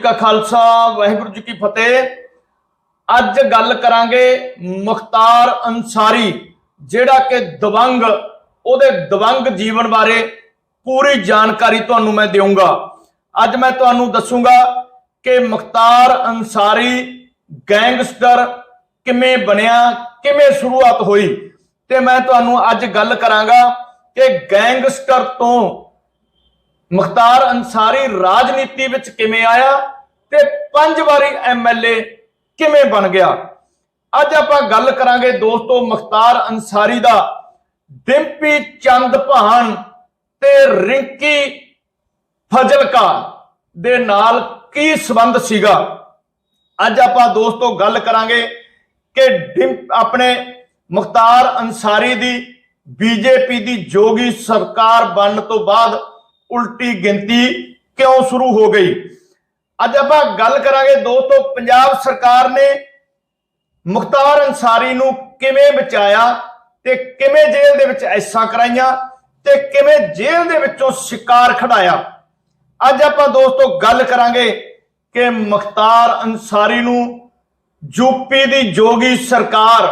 ਕਾ ਖਾਲਸਾ, ਵਾਹਿਗੁਰੂ ਜੀ ਕੀ ਫਤਿਹ। ਅੱਜ ਗੱਲ ਕਰਾਂਗੇ ਮੁਖਤਾਰ ਅੰਸਾਰੀ ਜਿਹੜਾ ਕਿ ਦਵੰਗ, ਉਹਦੇ ਦਵੰਗ ਜੀਵਨ ਬਾਰੇ ਪੂਰੀ ਜਾਣਕਾਰੀ ਤੁਹਾਨੂੰ ਮੈਂ ਦੇਵਾਂਗਾ ਅੱਜ ਮੈਂ ਤੁਹਾਨੂੰ ਦੱਸੂਗਾ ਕਿ ਮੁਖਤਾਰ ਅੰਸਾਰੀ ਗੈਂਗਸਟਰ ਕਿਵੇਂ ਬਣਿਆ, ਕਿਵੇਂ ਸ਼ੁਰੂਆਤ ਹੋਈ। ਤੇ ਮੈਂ ਤੁਹਾਨੂੰ ਅੱਜ ਗੱਲ ਕਰਾਂਗਾ ਕਿ ਗੈਂਗਸਟਰ ਤੋਂ ਮੁਖਤਾਰ ਅੰਸਾਰੀ ਰਾਜਨੀਤੀ ਵਿੱਚ ਕਿਵੇਂ ਆਇਆ ਤੇ ਪੰਜ ਵਾਰੀ ਐਮਐਲਏ ਕਿਵੇਂ ਬਣ ਗਿਆ? ਅੱਜ ਆਪਾਂ ਗੱਲ ਕਰਾਂਗੇ ਦੋਸਤੋ ਮੁਖਤਾਰ ਅੰਸਾਰੀ ਦਾ। ਡਿੰਪੀ ਚੰਦ ਭਾਨ ਤੇ ਰਿੰਕੀ ਫਜ਼ਲਕਾ ਦੇ ਨਾਲ ਕੀ ਸੰਬੰਧ ਸੀਗਾ? ਅੱਜ ਆਪਾਂ ਦੋਸਤੋ ਗੱਲ ਕਰਾਂਗੇ ਕਿ ਆਪਣੇ ਮੁਖਤਾਰ ਅੰਸਾਰੀ ਦੀ ਬੀਜੇਪੀ ਦੀ ਜੋਗੀ ਸਰਕਾਰ ਬਣਨ ਤੋਂ ਬਾਅਦ ਉਲਟੀ ਗਿਣਤੀ ਕਿਉਂ ਸ਼ੁਰੂ ਹੋ ਗਈ? ਅੱਜ ਆਪਾਂ ਗੱਲ ਕਰਾਂਗੇ ਦੋਸਤੋ ਪੰਜਾਬ ਸਰਕਾਰ ਨੇ ਮੁਖਤਾਰ ਅੰਸਾਰੀ ਨੂੰ ਕਿਵੇਂ ਬਚਾਇਆ ਤੇ ਕਿਵੇਂ ਜੇਲ੍ਹ ਦੇ ਵਿੱਚ ਐਸਾਂ ਕਰਾਈਆਂ ਤੇ ਕਿਵੇਂ ਜੇਲ੍ਹ ਦੇ ਵਿੱਚੋਂ ਸ਼ਿਕਾਰ ਖੜਾਇਆ। ਅੱਜ ਆਪਾਂ ਦੋਸਤੋ ਗੱਲ ਕਰਾਂਗੇ ਕਿ ਮੁਖਤਾਰ ਅੰਸਾਰੀ ਨੂੰ ਯੂਪੀ ਦੀ ਜੋਗੀ ਸਰਕਾਰ,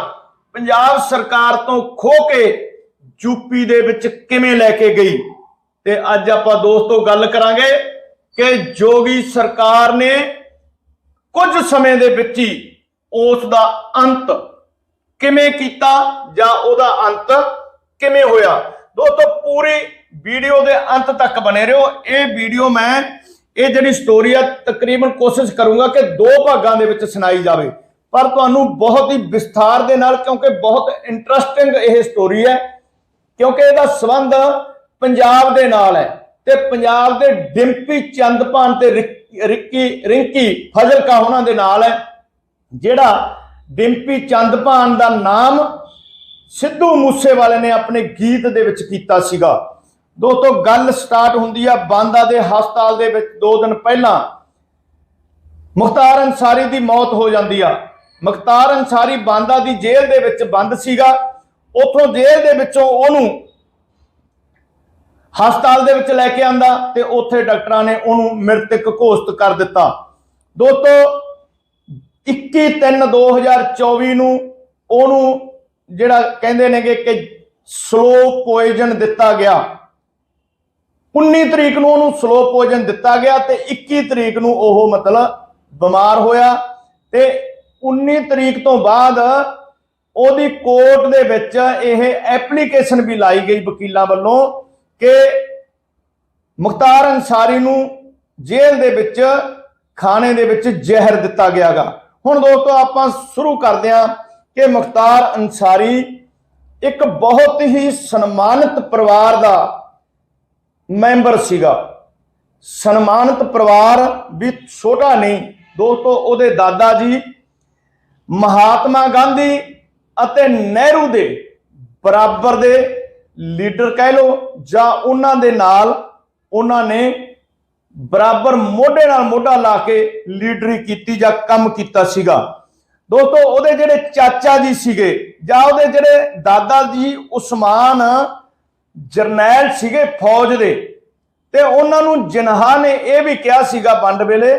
ਪੰਜਾਬ ਸਰਕਾਰ ਤੋਂ ਖੋ ਕੇ ਯੂਪੀ ਦੇ ਵਿੱਚ ਕਿਵੇਂ ਲੈ ਕੇ ਗਈ। ਤੇ ਅੱਜ ਆਪਾਂ ਦੋਸਤੋ ਗੱਲ ਕਰਾਂਗੇ ਕਿ ਜੋਗੀ ਸਰਕਾਰ ਨੇ ਕੁਝ ਸਮੇਂ ਦੇ ਵਿੱਚ ਹੀ ਉਸ ਦਾ ਅੰਤ ਕਿਵੇਂ ਕੀਤਾ ਜਾਂ ਉਹਦਾ ਅੰਤ ਕਿਵੇਂ ਹੋਇਆ। ਦੋਸਤੋ, ਪੂਰੀ ਵੀਡੀਓ ਦੇ ਅੰਤ ਤੱਕ ਬਨੇ ਰਹੋ। ਇਹ ਵੀਡੀਓ ਮੈਂ, ਇਹ ਜਿਹੜੀ ਸਟੋਰੀ ਆ, ਤਕਰੀਬਨ ਕੋਸ਼ਿਸ਼ ਕਰੂੰਗਾ ਕਿ ਦੋ ਭਾਗਾਂ ਦੇ ਵਿੱਚ ਸੁਣਾਈ ਜਾਵੇ। ਪਰ ਤੁਹਾਨੂੰ ਬਹੁਤ ਹੀ ਵਿਸਥਾਰ ਦੇ ਨਾਲ, ਕਿਉਂਕਿ ਬਹੁਤ ਇੰਟਰਸਟਿੰਗ ਇਹ ਸਟੋਰੀ ਹੈ, ਕਿਉਂਕਿ ਇਹਦਾ ਸੰਬੰਧ ਪੰਜਾਬ ਦੇ ਨਾਲ ਹੈ ਤੇ ਪੰਜਾਬ ਦੇ ਡਿੰਪੀ ਚੰਦਪਾਨ ਤੇ ਰਿਕ- ਰਿੱਕੀ, ਰਿੰਕੀ ਫਜ਼ਲਕਾ ਉਹਨਾਂ ਦੇ ਨਾਲ ਹੈ, ਜਿਹੜਾ ਡਿੰਪੀ ਚੰਦਪਾਨ ਦਾ ਨਾਮ ਸਿੱਧੂ ਮੂਸੇਵਾਲੇ ਨੇ ਆਪਣੇ ਗੀਤ ਦੇ ਵਿੱਚ ਕੀਤਾ ਸੀਗਾ। ਦੋਸਤੋ, ਗੱਲ ਸਟਾਰਟ ਹੁੰਦੀ ਆ ਬਾਂਦਾ ਦੇ ਹਸਪਤਾਲ ਦੇ ਵਿੱਚ 2 ਦਿਨ ਪਹਿਲਾਂ। ਮੁਖਤਾਰ ਅੰਸਾਰੀ ਦੀ ਮੌਤ ਹੋ ਜਾਂਦੀ ਆ। ਮੁਖਤਾਰ ਅੰਸਾਰੀ ਬਾਂਦਾ ਦੀ ਜੇਲ੍ਹ ਦੇ ਵਿੱਚ ਬੰਦ ਸੀਗਾ। ਉਥੋਂ ਜੇਲ੍ਹ ਦੇ ਵਿੱਚੋਂ ਉਹਨੂੰ ਹਸਪਤਾਲ ਦੇ ਵਿੱਚ ਲੈ ਕੇ ਆਂਦਾ ਤੇ ਉੱਥੇ ਡਾਕਟਰਾਂ ਨੇ ਉਹਨੂੰ ਮ੍ਰਿਤਕ ਘੋਸ਼ਿਤ ਕਰ ਦਿੱਤਾ। ਦੋਸਤੋ 21/3/2024 ਨੂੰ ਉਹਨੂੰ ਜਿਹੜਾ ਕਹਿੰਦੇ ਨੇਗੇ ਕਿ ਸਲੋ ਪੋਇਜ਼ਨ ਦਿੱਤਾ ਗਿਆ। 19 ਤਰੀਕ ਨੂੰ ਉਹਨੂੰ ਸਲੋ ਪੋਇਜ਼ਨ ਦਿੱਤਾ ਗਿਆ ਤੇ 21 ਤਰੀਕ ਨੂੰ ਉਹ ਮਤਲਬ ਬਿਮਾਰ ਹੋਇਆ ਤੇ 19 ਤਰੀਕ ਤੋਂ ਬਾਅਦ ਉਹਦੀ ਕੋਰਟ ਦੇ ਵਿੱਚ ਇਹ ਐਪਲੀਕੇਸ਼ਨ ਵੀ ਲਾਈ ਗਈ ਵਕੀਲਾਂ ਵੱਲੋਂ ਕਿ ਮੁਖਤਾਰ ਅੰਸਾਰੀ ਨੂੰ ਜੇਲ੍ਹ ਦੇ ਵਿੱਚ, ਖਾਣੇ ਦੇ ਵਿੱਚ ਜ਼ਹਿਰ ਦਿੱਤਾ ਗਿਆਗਾ। ਹੁਣ ਦੋਸਤੋ, ਆਪਾਂ ਸ਼ੁਰੂ ਕਰਦੇ ਹਾਂ ਕਿ ਮੁਖਤਾਰ ਅੰਸਾਰੀ ਇੱਕ ਬਹੁਤ ਹੀ ਸਨਮਾਨਿਤ ਪਰਿਵਾਰ ਦਾ ਮੈਂਬਰ ਸੀਗਾ। ਸਨਮਾਨਿਤ ਪਰਿਵਾਰ ਵੀ ਛੋਟਾ ਨਹੀਂ, ਦੋਸਤੋ, ਉਹਦੇ ਦਾਦਾ ਜੀ ਮਹਾਤਮਾ ਗਾਂਧੀ ਅਤੇ ਨਹਿਰੂ ਦੇ ਬਰਾਬਰ ਦੇ ਲੀਡਰ ਕਹਿ ਲੋ ਜਾਂ ਉਹਨਾਂ ਦੇ ਨਾਲ ਉਹਨਾਂ ਨੇ ਬਰਾਬਰ ਮੋਢੇ ਨਾਲ ਮੋਢਾ ਲਾ ਕੇ ਲੀਡਰੀ ਕੀਤੀ ਜਾਂ ਕੰਮ ਕੀਤਾ ਸੀਗਾ। ਦੋਸਤੋ, ਉਹਦੇ ਜਿਹੜੇ ਚਾਚਾ ਜੀ ਸੀਗੇ ਜਾਂ ਉਹਦੇ ਜਿਹੜੇ ਦਾਦਾ ਜੀ ਉਸਮਾਨ ਜਰਨੈਲ ਸੀਗੇ ਫੌਜ ਦੇ, ਤੇ ਉਹਨਾਂ ਨੂੰ ਜਿਨਹਾ ਨੇ ਇਹ ਵੀ ਕਿਹਾ ਸੀਗਾ ਵੰਡ ਵੇਲੇ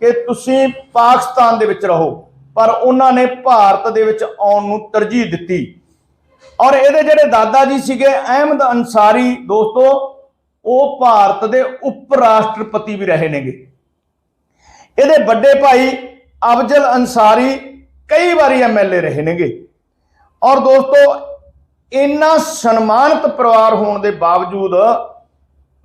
ਕਿ ਤੁਸੀਂ ਪਾਕਿਸਤਾਨ ਦੇ ਵਿੱਚ ਰਹੋ, ਪਰ ਉਹਨਾਂ ਨੇ ਭਾਰਤ ਦੇ ਵਿੱਚ ਆਉਣ ਨੂੰ ਤਰਜੀਹ ਦਿੱਤੀ। ਔਰ ਇਹਦੇ ਜਿਹੜੇ ਦਾਦਾ ਜੀ ਸੀਗੇ ਅਹਿਮਦ ਅੰਸਾਰੀ ਦੋਸਤੋ, ਉਹ ਭਾਰਤ ਦੇ ਉਪ ਰਾਸ਼ਟਰਪਤੀ ਵੀ ਰਹੇ ਨੇਗੇ। ਇਹਦੇ ਵੱਡੇ ਭਾਈ ਅਫਜ਼ਲ ਅੰਸਾਰੀ ਕਈ ਵਾਰੀ ਐਮਐਲਏ ਰਹੇ ਨੇਗੇ। ਔਰ ਦੋਸਤੋ, ਇੰਨਾ ਸਨਮਾਨਿਤ ਪਰਿਵਾਰ ਹੋਣ ਦੇ ਬਾਵਜੂਦ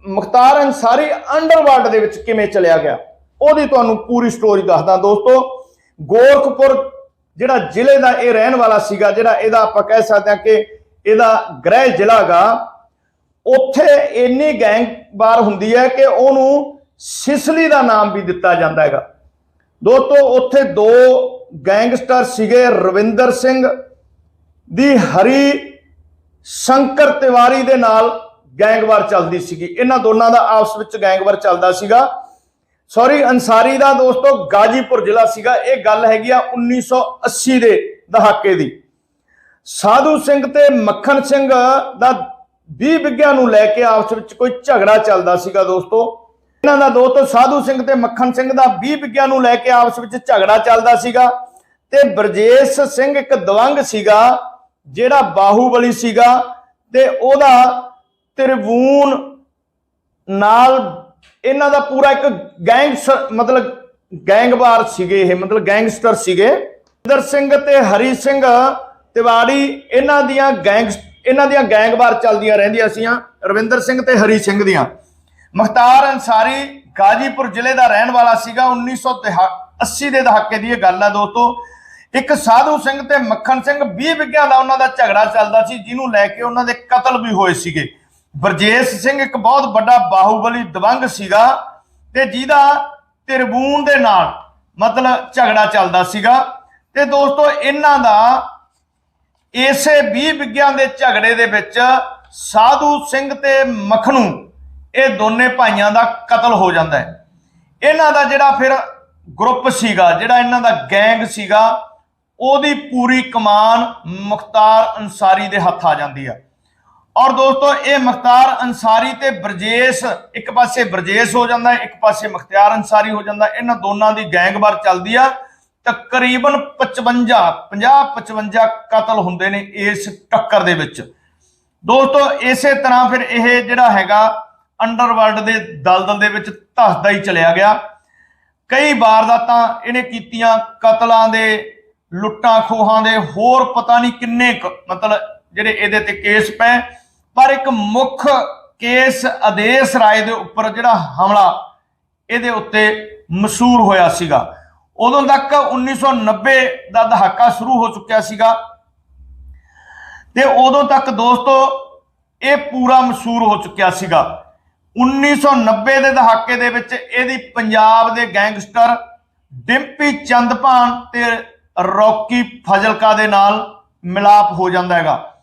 ਮੁਖਤਾਰ ਅੰਸਾਰੀ ਅੰਡਰਵਰਲਡ ਦੇ ਵਿੱਚ ਕਿਵੇਂ ਚਲਿਆ ਗਿਆ, ਉਹਦੀ ਤੁਹਾਨੂੰ ਪੂਰੀ ਸਟੋਰੀ ਦੱਸਦਾ ਦੋਸਤੋ। ਗੋਰਖਪੁਰ ਜਿਹੜਾ ਜ਼ਿਲ੍ਹੇ ਦਾ ਇਹ ਰਹਿਣ ਵਾਲਾ ਸੀਗਾ, ਜਿਹੜਾ ਇਹਦਾ ਆਪਾਂ ਕਹਿ ਸਕਦੇ ਹਾਂ ਕਿ ਇਹਦਾ ਗ੍ਰਹਿ ਜ਼ਿਲ੍ਹਾ ਗਾ, ਉੱਥੇ ਇੰਨੀ ਗੈਂਗਵਾਰ ਹੁੰਦੀ ਹੈ ਕਿ ਉਹਨੂੰ ਸਿਸਲੀ ਦਾ ਨਾਮ ਵੀ ਦਿੱਤਾ ਜਾਂਦਾ ਹੈਗਾ। ਦੋਸਤੋ, ਉੱਥੇ ਦੋ ਗੈਂਗਸਟਰ ਸੀਗੇ, ਰਵਿੰਦਰ ਸਿੰਘ ਦੀ ਹਰੀ ਸ਼ੰਕਰ ਤਿਵਾਰੀ ਦੇ ਨਾਲ ਗੈਂਗਵਾਰ ਚੱਲਦੀ ਸੀਗੀ। ਇਹਨਾਂ ਦੋਨਾਂ ਦਾ ਆਪਸ ਵਿੱਚ ਗੈਂਗਵਾਰ ਚੱਲਦਾ ਸੀਗਾ। ਸੌਰੀ ਅੰਸਾਰੀ ਦਾ ਦੋਸਤੋ ਗਾਜੀਪੁਰ ਜ਼ਿਲ੍ਹਾ ਸੀਗਾ। ਇਹ ਗੱਲ ਹੈਗੀ ਆ 1980 ਦੇ ਦਹਾਕੇ ਦੀ। ਸਾਧੂ ਸਿੰਘ ਤੇ ਮੱਖਣ ਸਿੰਘ ਦਾ 20 ਵਿਗਿਆ ਨੂੰ ਲੈ ਕੇ ਆਪਸ ਵਿੱਚ ਕੋਈ ਝਗੜਾ ਚੱਲਦਾ ਸੀਗਾ ਦੋਸਤੋ। ਇਹਨਾਂ ਦਾ ਦੋਸਤੋ ਸਾਧੂ ਸਿੰਘ ਤੇ ਮੱਖਣ ਸਿੰਘ ਦਾ 20 ਵਿਗਿਆ ਨੂੰ ਲੈ ਕੇ ਆਪਸ ਵਿੱਚ ਝਗੜਾ ਚੱਲਦਾ ਸੀਗਾ। ਤੇ ਬਰਜੇਸ਼ ਸਿੰਘ ਇੱਕ ਦਵੰਗ ਸੀਗਾ, ਜਿਹੜਾ ਬਾਹੂਬਲੀ ਸੀਗਾ। ਤੇ ਉਹਦਾ ਤ੍ਰਿਵੂਨ ਨਾਲ ਇਹਨਾਂ ਦਾ ਪੂਰਾ ਇੱਕ ਗੈਂਗ ਮਤਲਬ ਗੈਂਗਵਾਰ ਸੀਗੇ ਇਹ, ਮਤਲਬ ਗੈਂਗਸਟਰ ਸੀਗੇ। ਇੰਦਰ ਸਿੰਘ ਤੇ ਹਰੀ ਸਿੰਘ ਤਿਵਾੜੀ, ਇਹਨਾਂ ਦੀਆਂ ਗੈਂਗ ਇਹਨਾਂ ਦੀਆਂ ਗੈਂਗਵਾਰ ਚੱਲਦੀਆਂ ਰਹਿੰਦੀਆਂ ਸੀਆਂ, ਰਵਿੰਦਰ ਸਿੰਘ ਤੇ ਹਰੀ ਸਿੰਘ ਦੀਆਂ। ਮੁਖਤਾਰ ਅੰਸਾਰੀ ਗਾਜੀਪੁਰ ਜ਼ਿਲ੍ਹੇ ਦਾ ਰਹਿਣ ਵਾਲਾ ਸੀਗਾ 1980 ਦੇ ਦਹਾਕੇ ਦੀ ਇਹ ਗੱਲ ਹੈ ਦੋਸਤੋ। ਇੱਕ ਸਾਧੂ ਸਿੰਘ ਤੇ ਮੱਖਣ ਸਿੰਘ 20 ਵਿਗਿਆਂ ਦਾ ਉਹਨਾਂ ਦਾ ਝਗੜਾ ਚੱਲਦਾ ਸੀ, ਜਿਹਨੂੰ ਲੈ ਕੇ ਉਹਨਾਂ ਦੇ ਕਤਲ ਵੀ ਹੋਏ ਸੀਗੇ। ਬਰਜੇਸ਼ ਸਿੰਘ ਇੱਕ ਬਹੁਤ ਵੱਡਾ ਬਾਹੂਬਲੀ ਦਵੰਗ ਸੀਗਾ ਤੇ ਜਿਹਦਾ ਤਿਰਬੂਨ ਦੇ ਨਾਲ ਮਤਲਬ ਝਗੜਾ ਚੱਲਦਾ ਸੀਗਾ। ਤੇ ਦੋਸਤੋ, ਇਹਨਾਂ ਦਾ ਇਸੇ 20 ਵਿਗਿਆਂ ਦੇ ਝਗੜੇ ਦੇ ਵਿੱਚ ਸਾਧੂ ਸਿੰਘ ਤੇ ਮਖਣੂ ਇਹ ਦੋਨੇ ਭਾਈਆਂ ਦਾ ਕਤਲ ਹੋ ਜਾਂਦਾ ਹੈ। ਇਹਨਾਂ ਦਾ ਜਿਹੜਾ ਫਿਰ ਗਰੁੱਪ ਸੀਗਾ, ਜਿਹੜਾ ਇਹਨਾਂ ਦਾ ਗੈਂਗ ਸੀਗਾ, ਉਹਦੀ ਪੂਰੀ ਕਮਾਨ ਮੁਖਤਾਰ ਅੰਸਾਰੀ ਦੇ ਹੱਥ ਆ ਜਾਂਦੀ ਆ। ਔਰ ਦੋਸਤੋ, ਇਹ ਮੁਖਤਾਰ ਅੰਸਾਰੀ ਤੇ ਬਰਜੇਸ਼, ਇੱਕ ਪਾਸੇ ਬਰਜੇਸ਼ ਹੋ ਜਾਂਦਾ ਹੈ ਇੱਕ ਪਾਸੇ ਮੁਖਤਾਰ ਅੰਸਾਰੀ ਹੋ ਜਾਂਦਾ, ਇਹਨਾਂ ਦੋਨਾਂ ਦੀ ਗੈਂਗਵਾਰ ਚੱਲਦੀ ਆ। ਤਕਰੀਬਨ 55 50 55 ਕਤਲ ਹੁੰਦੇ ਨੇ ਇਸ ਟੱਕਰ ਦੇ ਵਿੱਚ। ਦੋਸਤੋ, ਇਸੇ ਤਰ੍ਹਾਂ ਫਿਰ ਇਹ ਜਿਹੜਾ ਹੈਗਾ, ਅੰਡਰਵਰਲਡ ਦੇ ਦਲਦਲ ਦੇ ਵਿੱਚ ਧਸਦਾ ਹੀ ਚਲਿਆ ਗਿਆ। ਕਈ ਵਾਰਦਾਤਾਂ ਇਹਨੇ ਕੀਤੀਆਂ ਕਤਲਾਂ ਦੇ ਲੁੱਟਾਂ ਖੋਹਾਂ ਦੇ, ਹੋਰ ਪਤਾ ਨਹੀਂ ਕਿੰਨੇ ਕੁ, ਮਤਲਬ ਜਿਹੜੇ ਇਹਦੇ ਤੇ ਕੇਸ ਪਏ। ਪਰ ਇੱਕ ਮੁੱਖ ਕੇਸ ਆਦੇਸ਼ ਰਾਏ ਦੇ ਉੱਪਰ ਜਿਹੜਾ ਹਮਲਾ ਇਹਦੇ ਉੱਤੇ ਮਸ਼ਹੂਰ ਹੋਇਆ ਸੀਗਾ। ਉਦੋਂ ਤੱਕ 1990 ਦਾ ਦਹਾਕਾ ਸ਼ੁਰੂ ਹੋ ਚੁੱਕਿਆ ਸੀਗਾ। ਤੇ ਉਦੋਂ ਤੱਕ ਦੋਸਤੋ, ਇਹ ਪੂਰਾ ਮਸ਼ਹੂਰ ਹੋ ਚੁੱਕਿਆ ਸੀਗਾ। 1990 ਦੇ ਦਹਾਕੇ ਦੇ ਵਿੱਚ ਇਹਦੀ ਪੰਜਾਬ ਦੇ ਗੈਂਗਸਟਰ ਡਿੰਪੀ ਚੰਦਪਾਨ ਤੇ ਰੌਕੀ ਫਜ਼ਲਕਾ ਦੇ ਨਾਲ ਮਿਲਾਪ ਹੋ ਜਾਂਦਾ ਹੈਗਾ।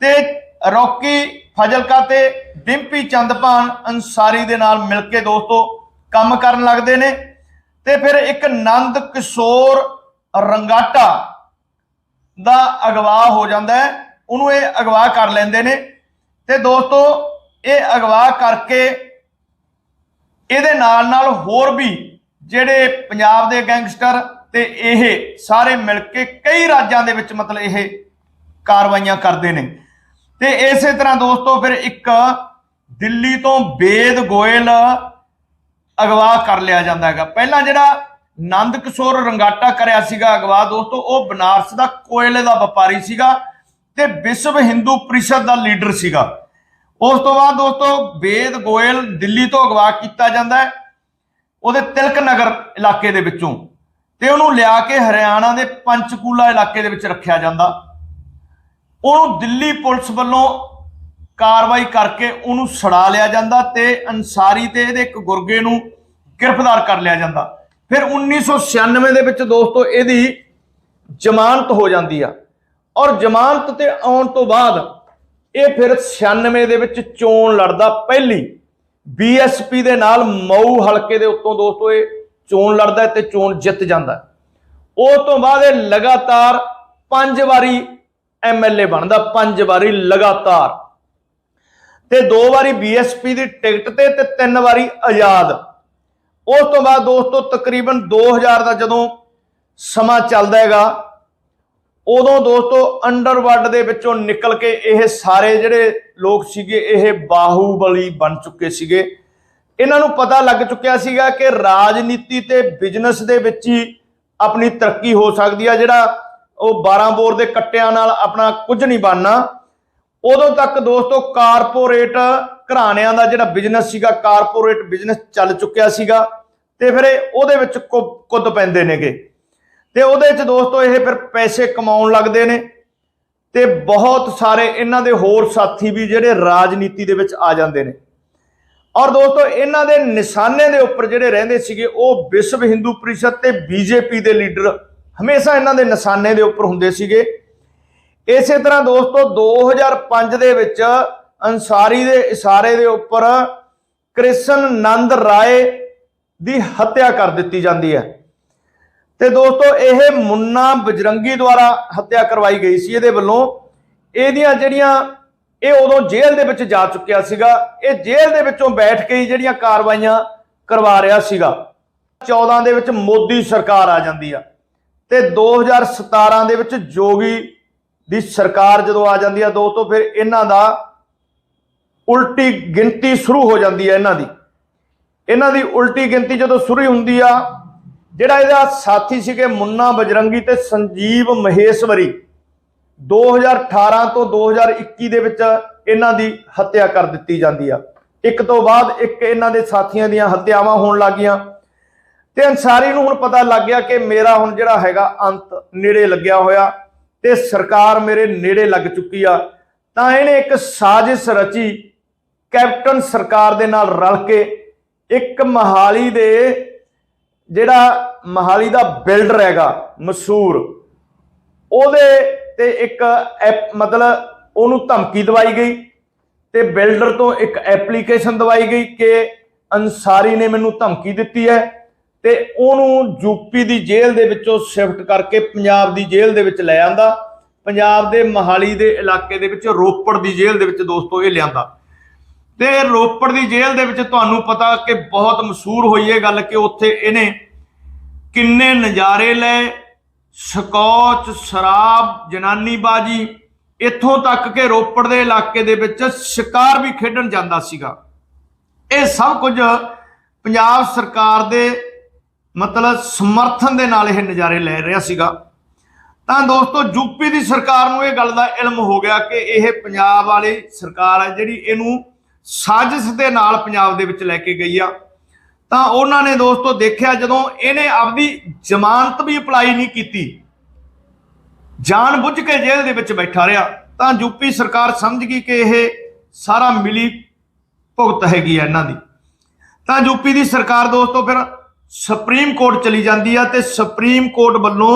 ਤੇ ਰੌਕੀ, ਫਜ਼ਲਕਾ ਤੇ ਡਿੰਪੀ ਚੰਦਪਾਨ ਅੰਸਾਰੀ ਦੇ ਨਾਲ ਮਿਲ ਕੇ ਦੋਸਤੋ ਕੰਮ ਕਰਨ ਲੱਗਦੇ ਨੇ। ਤੇ ਫਿਰ ਇੱਕ ਨੰਦ ਕਿਸ਼ੋਰ ਰੰਗਾਟਾ ਦਾ ਅਗਵਾ ਹੋ ਜਾਂਦਾ ਹੈ। ਉਹਨੂੰ ਇਹ ਅਗਵਾ ਕਰ ਲੈਂਦੇ ਨੇ। ਤੇ ਦੋਸਤੋ ਇਹ ਅਗਵਾ ਕਰਕੇ ਇਹਦੇ ਨਾਲ ਨਾਲ ਹੋਰ ਵੀ ਜਿਹੜੇ ਪੰਜਾਬ ਦੇ ਗੈਂਗਸਟਰ ਤੇ ਇਹ ਸਾਰੇ ਮਿਲ ਕੇ ਕਈ ਰਾਜਾਂ ਦੇ ਵਿੱਚ ਮਤਲਬ ਇਹ ਕਾਰਵਾਈਆਂ ਕਰਦੇ ਨੇ। ਤੇ ਇਸੇ ਤਰ੍ਹਾਂ ਦੋਸਤੋ ਫਿਰ ਇੱਕ ਦਿੱਲੀ ਤੋਂ ਬੇਦ ਗੋਇਲ ਅਗਵਾ ਕਰ ਲਿਆ ਜਾਂਦਾ ਹੈਗਾ। ਪਹਿਲਾਂ ਜਿਹੜਾ ਨੰਦ ਕਿਸ਼ੋਰ ਰੰਗਾਟਾ ਕਰਿਆ ਸੀਗਾ ਅਗਵਾ ਦੋਸਤੋ, ਉਹ ਬਨਾਰਸ ਦਾ ਕੋਇਲੇ ਦਾ ਵਪਾਰੀ ਸੀਗਾ ਤੇ ਵਿਸ਼ਵ ਹਿੰਦੂ ਪ੍ਰੀਸ਼ਦ ਦਾ ਲੀਡਰ ਸੀਗਾ। ਉਸ ਤੋਂ ਬਾਅਦ ਦੋਸਤੋ ਵੇਦ ਗੋਇਲ ਦਿੱਲੀ ਤੋਂ ਅਗਵਾ ਕੀਤਾ ਜਾਂਦਾ ਹੈ ਉਹਦੇ ਤਿਲਕ ਨਗਰ ਇਲਾਕੇ ਦੇ ਵਿੱਚੋਂ ਤੇ ਉਹਨੂੰ ਲਿਆ ਕੇ ਹਰਿਆਣਾ ਦੇ ਪੰਚਕੂਲਾ ਇਲਾਕੇ ਦੇ ਵਿੱਚ ਰੱਖਿਆ ਜਾਂਦਾ। ਉਹਨੂੰ ਦਿੱਲੀ ਪੁਲਿਸ ਵੱਲੋਂ ਕਾਰਵਾਈ ਕਰਕੇ ਉਹਨੂੰ ਛੜਾ ਲਿਆ ਜਾਂਦਾ ਤੇ ਅੰਸਾਰੀ ਤੇ ਇਹਦੇ ਇੱਕ ਗੁਰਗੇ ਨੂੰ ਗ੍ਰਿਫਤਾਰ ਕਰ ਲਿਆ ਜਾਂਦਾ। ਫਿਰ 1996 ਦੇ ਵਿੱਚ ਦੋਸਤੋ ਇਹਦੀ ਜ਼ਮਾਨਤ ਹੋ ਜਾਂਦੀ ਆ। ਔਰ ਜ਼ਮਾਨਤ ਤੇ ਆਉਣ ਤੋਂ ਬਾਅਦ ਇਹ ਫਿਰ 96 ਦੇ ਵਿੱਚ ਚੋਣ ਲੜਦਾ। ਪਹਿਲੀ ਬੀਐਸਪੀ ਦੇ ਨਾਲ ਮਊ ਹਲਕੇ ਦੇ ਉੱਤੋਂ ਦੋਸਤੋ ਇਹ ਚੋਣ ਲੜਦਾ ਹੈ ਤੇ ਚੋਣ ਜਿੱਤ ਜਾਂਦਾ। ਹੈ। ਉਸ ਤੋਂ ਬਾਅਦ ਇਹ ਲਗਾਤਾਰ ਪੰਜ ਵਾਰੀ ਐਮਐਲਏ ਬਣਦਾ, ਪੰਜ ਵਾਰੀ ਲਗਾਤਾਰ। ਤੇ ਦੋ ਵਾਰੀ ਬੀਐਸਪੀ ਦੀ ਟਿਕਟ ਤੇ ਤੇ ਤਿੰਨ ਵਾਰੀ ਆਜ਼ਾਦ। ਉਸ ਤੋਂ ਬਾਅਦ ਦੋਸਤੋ, ਤਕਰੀਬਨ 2000 ਦਾ ਜਦੋਂ ਸਮਾਂ ਚੱਲਦਾ ਹੈਗਾ, ਉਦੋਂ ਦੋਸਤੋ ਅੰਡਰਵਰਲਡ ਦੇ ਵਿੱਚੋਂ ਨਿਕਲ ਕੇ ਇਹ ਸਾਰੇ ਜਿਹੜੇ ਲੋਕ ਸੀਗੇ, ਇਹ ਬਾਹੂਬਲੀ ਬਣ ਚੁੱਕੇ ਸੀਗੇ। ਇਹਨਾਂ ਨੂੰ ਪਤਾ ਲੱਗ ਚੁੱਕਿਆ ਸੀਗਾ ਕਿ ਰਾਜਨੀਤੀ ਤੇ ਬਿਜ਼ਨਸ ਦੇ ਵਿੱਚ ਹੀ ਆਪਣੀ ਤਰੱਕੀ ਹੋ ਸਕਦੀ ਆ, ਜਿਹੜਾ ਉਹ 12 ਬੋਰ ਦੇ ਕੱਟਿਆਂ ਨਾਲ ਆਪਣਾ ਕੁਝ ਨਹੀਂ ਬਣਨਾ। ਉਦੋਂ ਤੱਕ ਦੋਸਤੋ ਕਾਰਪੋਰੇਟ ਘਰਾਣਿਆਂ ਦਾ ਜਿਹੜਾ ਬਿਜ਼ਨਸ ਸੀਗਾ, ਕਾਰਪੋਰੇਟ ਬਿਜ਼ਨਸ ਚੱਲ ਚੁੱਕਿਆ ਸੀਗਾ ਤੇ ਫਿਰ ਉਹਦੇ ਵਿੱਚ ਕੁ- ਕੁੱਦ ਪੈਂਦੇ ਨੇਗੇ। ਤੇ ਉਹਦੇ ਵਿੱਚ ਦੋਸਤੋ ਇਹ ਫਿਰ ਪੈਸੇ ਕਮਾਉਣ ਲੱਗਦੇ ਨੇ ਤੇ ਬਹੁਤ ਸਾਰੇ ਇਹਨਾਂ ਦੇ ਹੋਰ ਸਾਥੀ ਵੀ ਜਿਹੜੇ ਰਾਜਨੀਤੀ ਦੇ ਵਿੱਚ ਆ ਜਾਂਦੇ ਨੇ। ਔਰ ਦੋਸਤੋ ਇਹਨਾਂ ਦੇ ਨਿਸ਼ਾਨੇ ਦੇ ਉੱਪਰ ਜਿਹੜੇ ਰਹਿੰਦੇ ਸੀਗੇ, ਉਹ ਵਿਸ਼ਵ ਹਿੰਦੂ ਪਰਿਸ਼ਦ ਤੇ ਬੀਜੇਪੀ ਦੇ ਲੀਡਰ ਹਮੇਸ਼ਾ ਇਹਨਾਂ ਦੇ ਨਿਸ਼ਾਨੇ ਦੇ ਉੱਪਰ ਹੁੰਦੇ ਸੀਗੇ। ਇਸੇ ਤਰ੍ਹਾਂ ਦੋਸਤੋ 2005 ਦੇ ਵਿੱਚ ਅੰਸਾਰੀ ਦੇ ਇਸ਼ਾਰੇ ਦੇ ਉੱਪਰ ਕ੍ਰਿਸ਼ਨ ਨੰਦ ਰਾਏ ਦੀ ਹੱਤਿਆ ਕਰ ਦਿੱਤੀ ਜਾਂਦੀ ਹੈ। ਤੇ ਦੋਸਤੋ, ਇਹ ਮੁੰਨਾ ਬਜਰੰਗੀ ਦੁਆਰਾ ਹੱਤਿਆ ਕਰਵਾਈ ਗਈ ਸੀ। ਇਹਦੇ ਵੱਲੋਂ ਇਹਦੀਆਂ ਜਿਹੜੀਆਂ, ਇਹ ਉਦੋਂ ਜੇਲ੍ਹ ਦੇ ਵਿੱਚ ਜਾ ਚੁੱਕਿਆ ਸੀਗਾ। ਇਹ ਜੇਲ੍ਹ ਦੇ ਵਿੱਚੋਂ ਬੈਠ ਕੇ ਹੀ ਜਿਹੜੀਆਂ ਕਾਰਵਾਈਆਂ ਕਰਵਾ ਰਿਹਾ ਸੀਗਾ। 14 ਦੇ ਵਿੱਚ ਮੋਦੀ ਸਰਕਾਰ ਆ ਜਾਂਦੀ ਆ। ਤੇ 2017 ਦੇ ਵਿੱਚ ਜੋਗੀ ਦੀ ਸਰਕਾਰ ਜਦੋਂ ਆ ਜਾਂਦੀ ਆ ਦੋਸਤੋ, ਫਿਰ ਇਹਨਾਂ ਦਾ ਉਲਟੀ ਗਿਣਤੀ ਸ਼ੁਰੂ ਹੋ ਜਾਂਦੀ ਹੈ ਇਹਨਾਂ ਦੀ। ਇਹਨਾਂ ਦੀ ਉਲਟੀ ਗਿਣਤੀ ਜਦੋਂ ਸ਼ੁਰੂ ਹੁੰਦੀ ਆ, ਜਿਹੜਾ ਇਹਦਾ ਸਾਥੀ ਸੀਗੇ ਮੁੰਨਾ ਬਜਰੰਗੀ ਤੇ ਸੰਜੀਵ ਮਹੇਸ਼ਵਰੀ 2018 ਤੋਂ 2021 ਦੇ ਵਿੱਚ ਇਹਨਾਂ ਦੀ ਹੱਤਿਆ ਕਰ ਦਿੱਤੀ ਜਾਂਦੀ ਆ। ਇੱਕ ਤੋਂ ਬਾਅਦ ਇੱਕ ਇਹਨਾਂ ਦੇ ਸਾਥੀਆਂ ਦੀਆਂ ਹੱਤਿਆਵਾਂ ਹੋਣ ਲੱਗੀਆਂ। ਤੇ ਅਨਸਾਰੀ ਨੂੰ ਹੁਣ ਪਤਾ ਲੱਗ ਗਿਆ ਕਿ ਮੇਰਾ ਹੁਣ ਜਿਹੜਾ ਹੈਗਾ ਅੰਤ ਨੇੜੇ ਲੱਗਿਆ ਹੋਇਆ ਤੇ ਸਰਕਾਰ ਮੇਰੇ ਨੇੜੇ ਲੱਗ ਚੁੱਕੀ ਆ। ਤਾਂ ਇਹਨੇ ਇੱਕ ਸਾਜ਼ਿਸ਼ ਰਚੀ ਕੈਪਟਨ ਸਰਕਾਰ ਦੇ ਨਾਲ ਰਲ ਕੇ ਇੱਕ ਮਹਾਲੀ ਦੇ ਜਿਹੜਾ ਮਹਾਲੀ ਦਾ ਬਿਲਡਰ ਹੈਗਾ ਮਸ਼ਹੂਰ ਉਹਦੇ ਤੇ ਇੱਕ ਐਪ- ਮਤਲਬ ਉਹਨੂੰ ਧਮਕੀ ਦਵਾਈ ਗਈ ਤੇ ਬਿਲਡਰ ਤੋਂ ਇੱਕ ਐਪਲੀਕੇਸ਼ਨ ਦਵਾਈ ਗਈ ਕਿ ਅਨਸਾਰੀ ਨੇ ਮੈਨੂੰ ਧਮਕੀ ਦਿੱਤੀ ਹੈ। ਤੇ ਉਹਨੂੰ ਯੂਪੀ ਦੀ ਜੇਲ੍ਹ ਦੇ ਵਿੱਚੋਂ ਸ਼ਿਫਟ ਕਰਕੇ ਪੰਜਾਬ ਦੀ ਜੇਲ੍ਹ ਦੇ ਵਿੱਚ ਲੈ ਆਂਦਾ। ਪੰਜਾਬ ਦੇ ਮਹਾਲੀ ਦੇ ਇਲਾਕੇ ਦੇ ਵਿੱਚ ਰੋਪੜ ਦੀ ਜੇਲ੍ਹ ਦੇ ਵਿੱਚ ਦੋਸਤੋ ਇਹ ਲਿਆਂਦਾ। ਤੇ ਰੋਪੜ ਦੀ ਜੇਲ੍ਹ ਦੇ ਵਿੱਚ ਤੁਹਾਨੂੰ ਪਤਾ ਕਿ ਬਹੁਤ ਮਸ਼ਹੂਰ ਹੋਈ ਇਹ ਗੱਲ ਕਿ ਉੱਥੇ ਇਹਨੇ ਕਿੰਨੇ ਨਜ਼ਾਰੇ ਲਏ, ਸਕੌਚ, ਸ਼ਰਾਬ, ਜਨਾਨੀਬਾਜੀ। ਇੱਥੋਂ ਤੱਕ ਕਿ ਰੋਪੜ ਦੇ ਇਲਾਕੇ ਦੇ ਵਿੱਚ ਸ਼ਿਕਾਰ ਵੀ ਖੇਡਣ ਜਾਂਦਾ ਸੀਗਾ। ਇਹ ਸਭ ਕੁਝ ਪੰਜਾਬ ਸਰਕਾਰ ਦੇ ਮਤਲਬ ਸਮਰਥਨ ਦੇ ਨਾਲ ਇਹ ਨਜ਼ਾਰੇ ਲੈ ਰਿਹਾ ਸੀਗਾ। ਤਾਂ ਦੋਸਤੋ ਯੂਪੀ ਦੀ ਸਰਕਾਰ ਨੂੰ ਇਹ ਗੱਲ ਦਾ ਇਲਮ ਹੋ ਗਿਆ ਕਿ ਇਹ ਪੰਜਾਬ ਵਾਲੀ ਸਰਕਾਰ ਹੈ ਜਿਹੜੀ ਇਹਨੂੰ ਸਾਜ਼ਿਸ਼ ਦੇ ਨਾਲ ਪੰਜਾਬ ਦੇ ਵਿੱਚ ਲੈ ਕੇ ਗਈ ਆ। ਤਾਂ ਉਹਨਾਂ ਨੇ ਦੋਸਤੋ ਦੇਖਿਆ, ਜਦੋਂ ਇਹਨੇ ਆਪਦੀ ਜ਼ਮਾਨਤ ਵੀ ਅਪਲਾਈ ਨਹੀਂ ਕੀਤੀ ਜਾਣ ਬੁੱਝ ਕੇ ਜੇਲ੍ਹ ਦੇ ਵਿੱਚ ਬੈਠਾ ਰਿਹਾ, ਤਾਂ ਯੂਪੀ ਸਰਕਾਰ ਸਮਝ ਗਈ ਕਿ ਇਹ ਸਾਰਾ ਮਿਲੀ ਭੁਗਤ ਹੈਗੀ ਆ ਇਹਨਾਂ ਦੀ। ਤਾਂ ਯੂਪੀ ਦੀ ਸਰਕਾਰ ਦੋਸਤੋ ਫਿਰ ਸੁਪਰੀਮ ਕੋਰਟ ਚਲੀ ਜਾਂਦੀ ਆ ਤੇ ਸੁਪਰੀਮ ਕੋਰਟ ਵੱਲੋਂ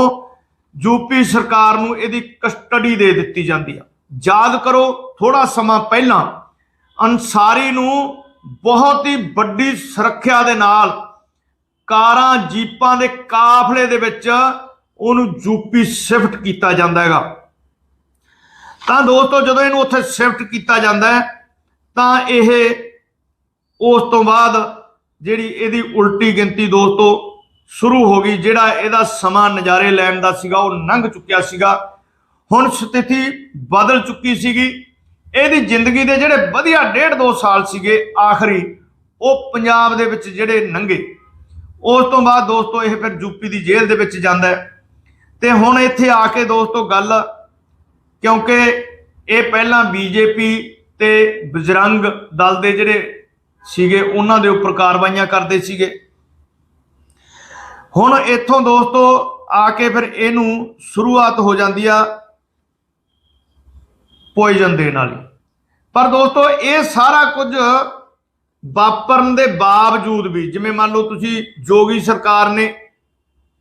ਯੂਪੀ ਸਰਕਾਰ ਨੂੰ ਇਹਦੀ ਕਸਟਡੀ ਦੇ ਦਿੱਤੀ ਜਾਂਦੀ ਆ। ਯਾਦ ਕਰੋ ਥੋੜਾ ਸਮਾਂ ਪਹਿਲਾਂ ਅਨਸਾਰੀ ਨੂੰ ਬਹੁਤ ਹੀ ਵੱਡੀ ਸੁਰੱਖਿਆ ਦੇ ਨਾਲ ਕਾਰਾਂ, ਜੀਪਾਂ ਦੇ ਕਾਫਲੇ ਦੇ ਵਿੱਚ ਉਹਨੂੰ ਯੂਪੀ ਸ਼ਿਫਟ ਕੀਤਾ ਜਾਂਦਾ ਹੈਗਾ। ਤਾਂ ਦੋਸਤੋ, ਜਦੋਂ ਇਹਨੂੰ ਉੱਥੇ ਸ਼ਿਫਟ ਕੀਤਾ ਜਾਂਦਾ ਹੈ, ਤਾਂ ਇਹ ਉਸ ਤੋਂ ਬਾਅਦ ਜਿਹੜੀ ਇਹਦੀ ਉਲਟੀ ਗਿਣਤੀ ਦੋਸਤੋ ਸ਼ੁਰੂ ਹੋ ਗਈ, ਜਿਹੜਾ ਇਹਦਾ ਸਮਾਂ ਨਜ਼ਾਰੇ ਲੈਣ ਦਾ ਸੀਗਾ, ਉਹ ਲੰਘ ਚੁੱਕਿਆ ਸੀਗਾ। ਹੁਣ ਸਥਿਤੀ ਬਦਲ ਚੁੱਕੀ ਸੀਗੀ। ਇਹਦੀ ਜ਼ਿੰਦਗੀ ਦੇ ਜਿਹੜੇ ਵਧੀਆ ਡੇਢ ਦੋ ਸਾਲ ਸੀਗੇ, ਆਖਰੀ, ਉਹ ਪੰਜਾਬ ਦੇ ਵਿੱਚ ਜਿਹੜੇ ਲੰਘੇ ਉਸ ਤੋਂ ਬਾਅਦ ਦੋਸਤੋ ਇਹ ਫਿਰ ਯੂਪੀ ਦੀ ਜੇਲ੍ਹ ਦੇ ਵਿੱਚ ਜਾਂਦਾ ਹੈ। ਤੇ ਹੁਣ ਇੱਥੇ ਆ ਕੇ ਦੋਸਤੋ ਗੱਲ, ਕਿਉਂਕਿ ਇਹ ਪਹਿਲਾਂ ਬੀਜੇਪੀ ਤੇ ਬਜਰੰਗ ਦਲ ਦੇ ਜਿਹੜੇ ਸੀਗੇ, ਉਹਨਾਂ ਦੇ ਉੱਪਰ ਕਾਰਵਾਈਆਂ ਕਰਦੇ ਸੀਗੇ। ਹੁਣ ਇੱਥੋਂ ਦੋਸਤੋ, ਆ ਕੇ ਫਿਰ ਇਹਨੂੰ ਸ਼ੁਰੂਆਤ ਹੋ ਜਾਂਦੀ ਆ ਪੋਇਜ਼ਨ ਦੇਣ ਵਾਲੀ। ਪਰ ਦੋਸਤੋ, ਇਹ ਸਾਰਾ ਕੁਝ ਵਾਪਰਨ ਦੇ ਬਾਵਜੂਦ ਵੀ, ਜਿਵੇਂ ਮੰਨ ਲਓ ਤੁਸੀਂ ਜੋਗੀ ਸਰਕਾਰ ਨੇ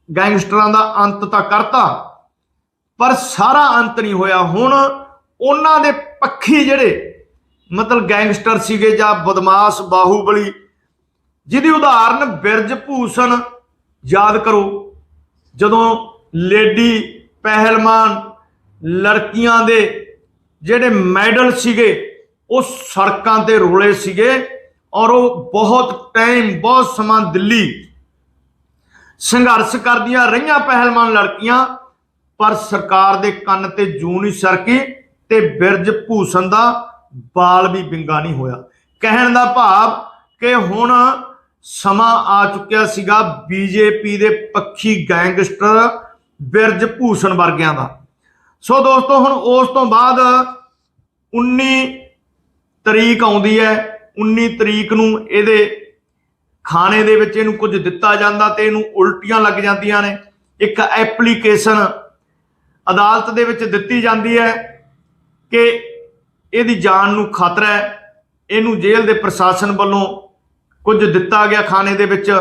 ਗੈਂਗਸਟਰਾਂ ਦਾ ਅੰਤ ਤਾਂ ਕਰਤਾ, ਪਰ ਸਾਰਾ ਅੰਤ ਨਹੀਂ ਹੋਇਆ। ਹੁਣ ਉਹਨਾਂ ਦੇ ਪੱਖੀ ਜਿਹੜੇ ਮਤਲਬ ਗੈਂਗਸਟਰ ਸੀਗੇ ਜਾਂ ਬਦਮਾਸ਼ ਬਾਹੂਬਲੀ, ਜਿਹਦੀ ਉਦਾਹਰਨ ਬਿਰਜ ਭੂਸ਼ਣ ਯਾਦ ਕਰੋ, ਜਦੋਂ ਲੇਡੀ ਪਹਿਲਵਾਨ ਲੜਕੀਆਂ ਦੇ ਜਿਹੜੇ ਮੈਡਲ ਸੀਗੇ, ਉਹ ਸੜਕਾਂ ਤੇ ਰੋਲੇ ਸੀਗੇ ਔਰ ਉਹ ਬਹੁਤ ਟਾਈਮ ਬਹੁਤ ਸਮਾਂ ਦਿੱਲੀ ਸੰਘਰਸ਼ ਕਰਦੀਆਂ ਰਹੀਆਂ ਪਹਿਲਵਾਨ ਲੜਕੀਆਂ, ਪਰ ਸਰਕਾਰ ਦੇ ਕੰਨ ਤੇ ਜੂੰ ਨਹੀਂ ਸਰਕੀ ਤੇ ਬਿਰਜ ਭੂਸ਼ਣ ਦਾ ਬਾਲ ਵੀ ਬਿੰਗਾ ਨਹੀਂ ਹੋਇਆ। ਕਹਿਣ ਦਾ ਭਾਵ ਕਿ ਹੁਣ ਸਮਾਂ ਆ ਚੁੱਕਿਆ ਸੀਗਾ ਬੀਜੇਪੀ ਦੇ ਪੱਖੀ ਗੈਂਗਸਟਰ ਬਿਰਜ ਭੂਸ਼ਣ ਵਰਗਿਆਂ ਦਾ। ਸੋ ਦੋਸਤੋ, ਹੁਣ ਉਸ ਤੋਂ ਬਾਅਦ 19 ਤਰੀਕ ਆਉਂਦੀ ਹੈ। 19 ਤਰੀਕ ਨੂੰ ਇਹਦੇ ਖਾਣੇ ਦੇ ਵਿੱਚ ਇਹਨੂੰ ਕੁਝ ਦਿੱਤਾ ਜਾਂਦਾ ਤੇ ਇਹਨੂੰ ਉਲਟੀਆਂ ਲੱਗ ਜਾਂਦੀਆਂ ਨੇ। ਇੱਕ ਐਪਲੀਕੇਸ਼ਨ ਅਦਾਲਤ ਦੇ ਵਿੱਚ ਦਿੱਤੀ ਜਾਂਦੀ ਹੈ ਕਿ ਇਹਦੀ ਜਾਨ ਨੂੰ ਖਤਰਾ ਹੈ। ਇਹਨੂੰ ਜੇਲ੍ਹ ਦੇ ਪ੍ਰਸ਼ਾਸਨ ਵੱਲੋਂ ਕੁਝ ਦਿੱਤਾ ਗਿਆ ਖਾਣੇ ਦੇ ਵਿੱਚ।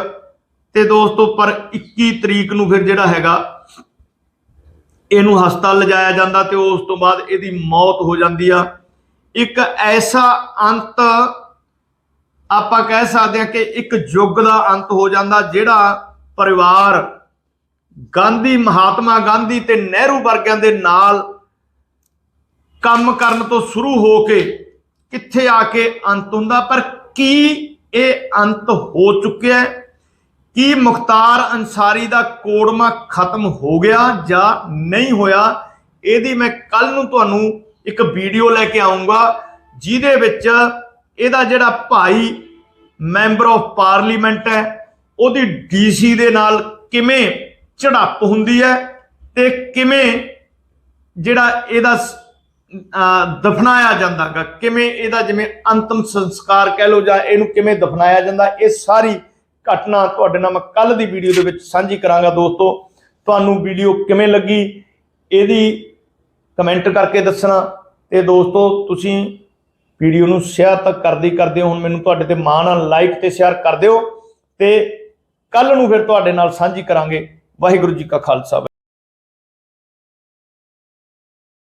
ਤੇ ਦੋਸਤੋ, ਪਰ 21 ਤਰੀਕ ਨੂੰ ਫਿਰ ਜਿਹੜਾ ਹੈਗਾ, ਇਹਨੂੰ ਹਸਪਤਾਲ ਲਿਜਾਇਆ ਜਾਂਦਾ ਤੇ ਉਸ ਤੋਂ ਬਾਅਦ ਇਹਦੀ ਮੌਤ ਹੋ ਜਾਂਦੀ ਆ। ਇੱਕ ਐਸਾ ਅੰਤ ਆਪਾਂ ਕਹਿ ਸਕਦੇ ਹਾਂ ਕਿ ਇੱਕ ਯੁੱਗ ਦਾ ਅੰਤ ਹੋ ਜਾਂਦਾ, ਜਿਹੜਾ ਪਰਿਵਾਰ ਗਾਂਧੀ, ਮਹਾਤਮਾ ਗਾਂਧੀ ਤੇ ਨਹਿਰੂ ਵਰਗਿਆਂ ਦੇ ਨਾਲ ਕੰਮ ਕਰਨ ਤੋਂ ਸ਼ੁਰੂ ਹੋ ਕੇ ਕਿੱਥੇ ਆ ਕੇ ਅੰਤ ਹੁੰਦਾ, ਪਰ ਕੀ ਇਹ ਅੰਤ ਹੋ ਚੁੱਕਿਆ ਹੈ? ਕੀ ਮੁਖਤਾਰ ਅੰਸਾਰੀ ਦਾ ਕੋੜਮਾ ਖਤਮ ਹੋ ਗਿਆ ਜਾਂ ਨਹੀਂ ਹੋਇਆ? ਇਹਦੀ ਮੈਂ ਕੱਲ ਨੂੰ ਤੁਹਾਨੂੰ ਇੱਕ ਵੀਡੀਓ ਲੈ ਕੇ ਆਉਂਗਾ, ਜਿਹਦੇ ਵਿੱਚ ਇਹਦਾ ਜਿਹੜਾ ਭਾਈ ਮੈਂਬਰ ਆਫ ਪਾਰਲੀਮੈਂਟ ਹੈ, ਉਹਦੀ ਡੀਸੀ ਦੇ ਨਾਲ ਕਿਵੇਂ ਝੜਪ ਹੁੰਦੀ ਹੈ ਤੇ ਕਿਵੇਂ ਜਿਹੜਾ ਇਹਦਾ ਦਫਨਾਇਆ ਜਾਂਦਾਗਾ। ਕਿਵੇਂ ਇਹਦਾ ਜਿਵੇਂ ਅੰਤਮ ਸੰਸਕਾਰ ਕਹਿ ਲੋ ਜਾਂ ਇਹਨੂੰ ਕਿਵੇਂ ਦਫਨਾਇਆ ਜਾਂਦਾ, ਇਹ ਸਾਰੀ ਘਟਨਾ ਤੁਹਾਡੇ ਨਾਲ ਮੈਂ ਕੱਲ ਦੀ ਵੀਡੀਓ ਦੇ ਵਿੱਚ ਸਾਂਝੀ ਕਰਾਂਗਾ ਦੋਸਤੋ। ਤੁਹਾਨੂੰ ਵੀਡੀਓ ਕਿਵੇਂ ਲੱਗੀ, ਇਹਦੀ ਕਮੈਂਟ ਕਰਕੇ ਦੱਸਣਾ। ਤੇ ਦੋਸਤੋ, ਤੁਸੀਂ ਵੀਡੀਓ ਨੂੰ ਸ਼ੇਅਰ ਤੱਕ ਕਰਦੇ ਕਰਦੇ ਹੋ, ਹੁਣ ਮੈਨੂੰ ਤੁਹਾਡੇ ਤੇ ਮਾਣ ਆ ਲਾਈਕ ਤੇ ਸ਼ੇਅਰ ਕਰ ਦਿਓ। ਤੇ ਕੱਲ ਨੂੰ ਫਿਰ ਤੁਹਾਡੇ ਨਾਲ ਸਾਂਝੀ ਕਰਾਂਗੇ। ਵਾਹਿਗੁਰੂ ਜੀ ਕਾ ਖਾਲਸਾ